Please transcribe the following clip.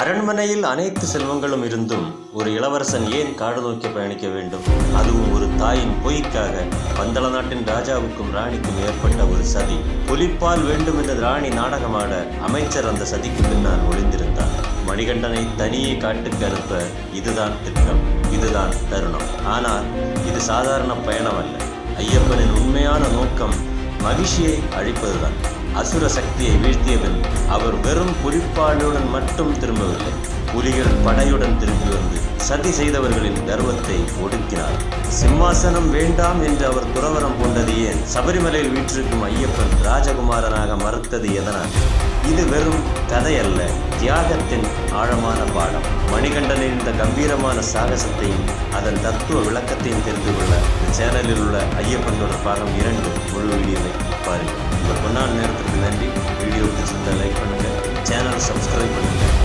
அரண்மனையில் அனைத்து செல்வங்களும் இருந்தும் ஒரு இளவரசன் ஏன் காடு நோக்கி பயணிக்க வேண்டும்? அதுவும் ஒரு தாயின் பொய்க்காக. பந்தள நாட்டின் ராஜாவுக்கும் ராணிக்கும் ஏற்பட்ட ஒரு சதி. புலிப்பால் வேண்டும் என்ற ராணி நாடகமாட அமைச்சர் அந்த சதிக்கு பின்னால் ஒளிந்திருந்தார். மணிகண்டனை தனியே காட்டுக்கு அனுப்ப இதுதான் திட்டம் இதுதான் தருணம். ஆனால் இது சாதாரண பயணம் அல்ல. ஐயப்பனின் உண்மையான நோக்கம் மகிழ்ச்சியை அழிப்பதுதான். அசுர சக்தியை வீழ்த்தியபின் அவர் வெறும் குறிப்பாளுடன் மட்டும் திரும்பவில்லை. புலிகள் படையுடன் திரும்பி வந்து சதி செய்தவர்களின் கர்வத்தை ஒடுக்கினார். சிம்மாசனம் வேண்டாம் என்று அவர் துறவரம் கொண்டது ஏன்? சபரிமலையில் வீற்றிருக்கும் ஐயப்பன் ராஜகுமாரனாக மறுத்தது எதனால்? இது வெறும் கதை அல்ல தியாகத்தின் ஆழமான பாடம். மணிகண்டனின் இந்த கம்பீரமான சாகசத்தையும் அதன் தத்துவ விளக்கத்தையும் தெரிந்து கொள்ள இந்த சேனலில் உள்ள ஐயப்பன் தொடர்பாக இரண்டு முழு வீடியோவை பாருங்கள். உங்கள் பொன்னான நேரத்துக்கு நன்றி. வீடியோ பிடிச்சிருந்தா லைக் பண்ணுங்கள் சேனலை சப்ஸ்கிரைப் பண்ணுங்கள்